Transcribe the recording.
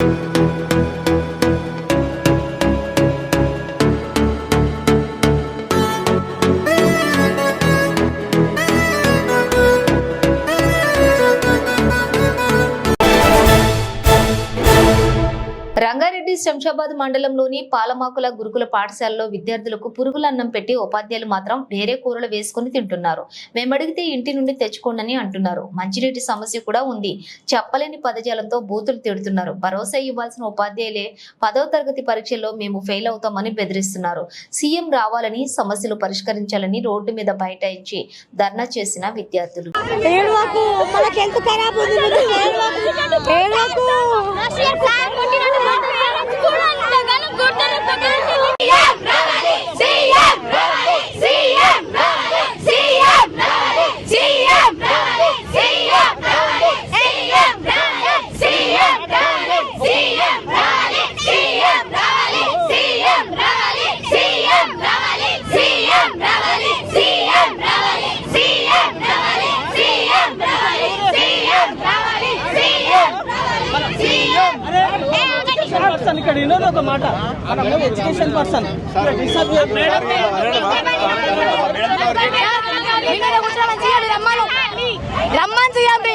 thank you Rangareddy Shamshabad మండలంలోని పాలమాకుల గురుకుల పాఠశాలలో విద్యార్థులకు పురుగుల అన్నం పెట్టి ఉపాధ్యాయులు మాత్రం వేరే కూరలు వేసుకుని తింటున్నారు. మేమడిగితే ఇంటి నుండి తెచ్చుకోండి అంటున్నారు. మంచినీటి సమస్య కూడా ఉంది. చెప్పలేని పదజాలంతో బూతులు తిడుతున్నారు. భరోసా ఇవ్వాల్సిన ఉపాధ్యాయులే పదవ తరగతి పరీక్షల్లో మేము ఫెయిల్ అవుతామని బెదిరిస్తున్నారు. సీఎం రావాలని సమస్యలు పరిష్కరించాలని రోడ్డు మీద బైఠాయించి ధర్నా చేసిన విద్యార్థులు. ఏడవకు పర్సన్ ఇక్కడ వినోద్ ఒక మాట ఎడ్యుకేషన్ పర్సన్ రమ్మని చేయండి